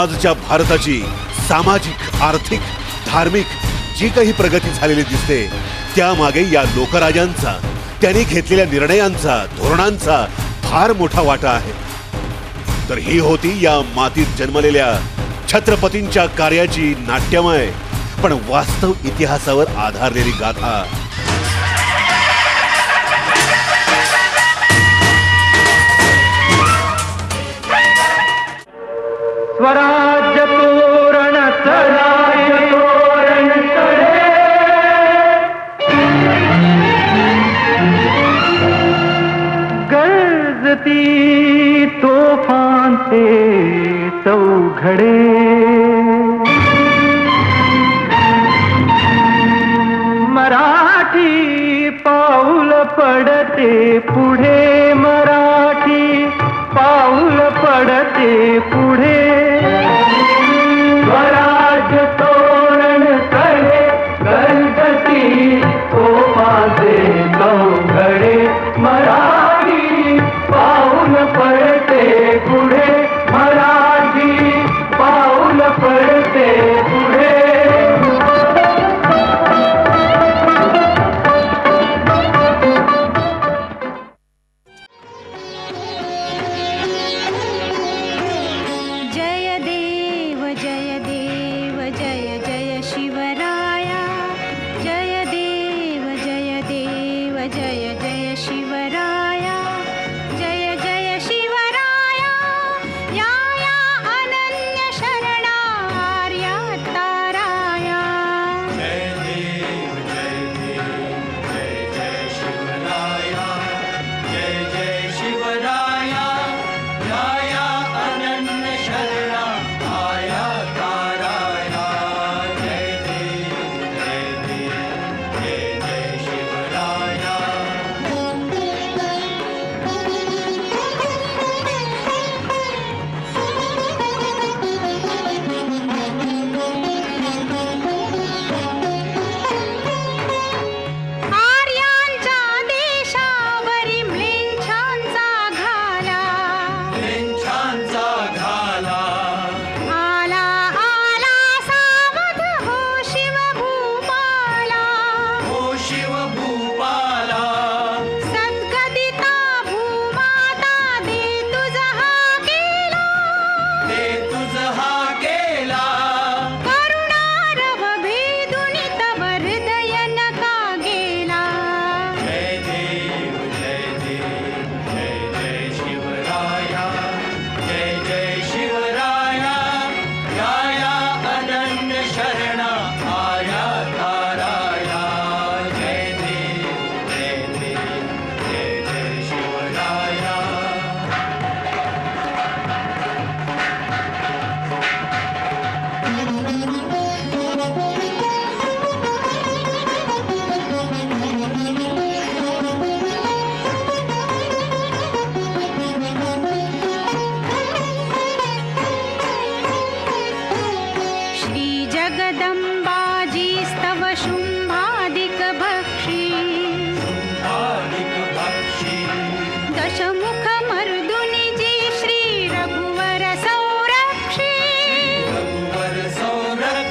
आजच्या भारताची सामाजिक आर्थिक धार्मिक जी काही प्रगती झालेली दिसते त्यामागे या लोकराजांचा त्यांनी घेतलेल्या निर्णयांचा धोरणांचा फार मोठा वाटा आहे. तर ही होती या मातीत जन्मलेल्या छत्रपतींच्या कार्याची नाट्यमय पण वास्तव इतिहासावर आधारलेली गाथा. स्वराज्य तोरण स्वराज्य तोरण गरजती तोफान ते चौघडे. मराठी पाऊल पडते पुढे. पडते पुढे.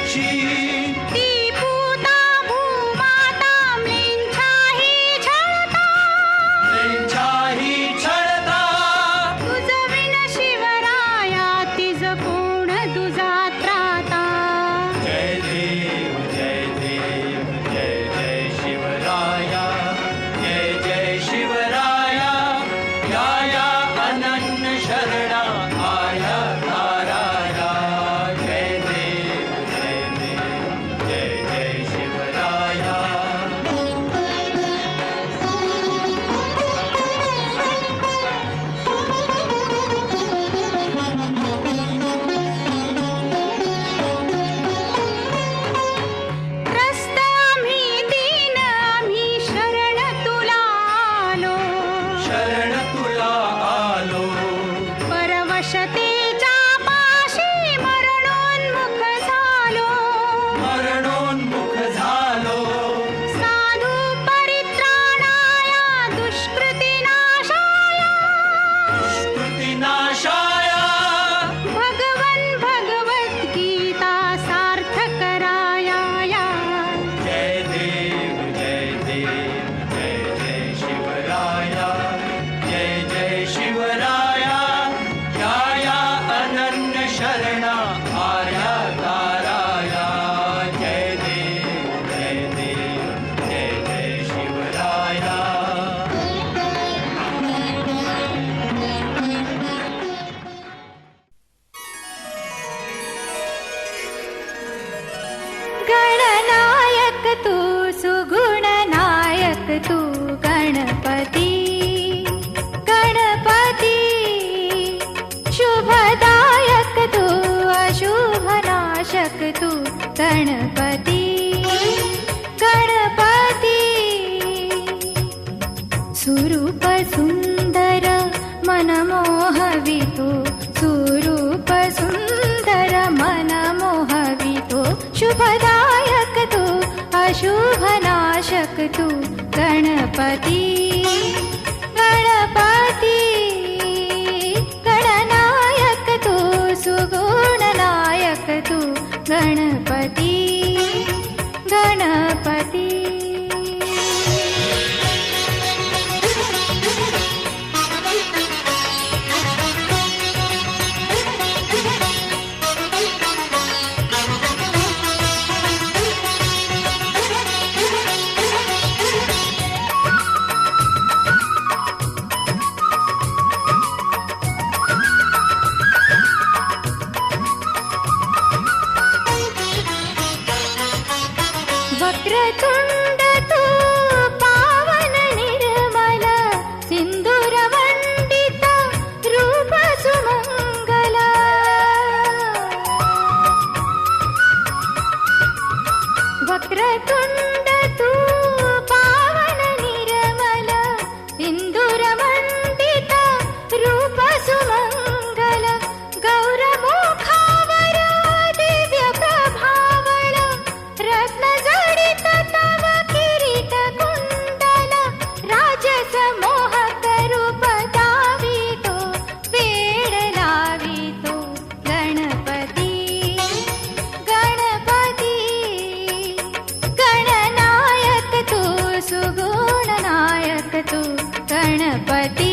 心。अशुभनाशक तू गणपती गणपती. तू गणपती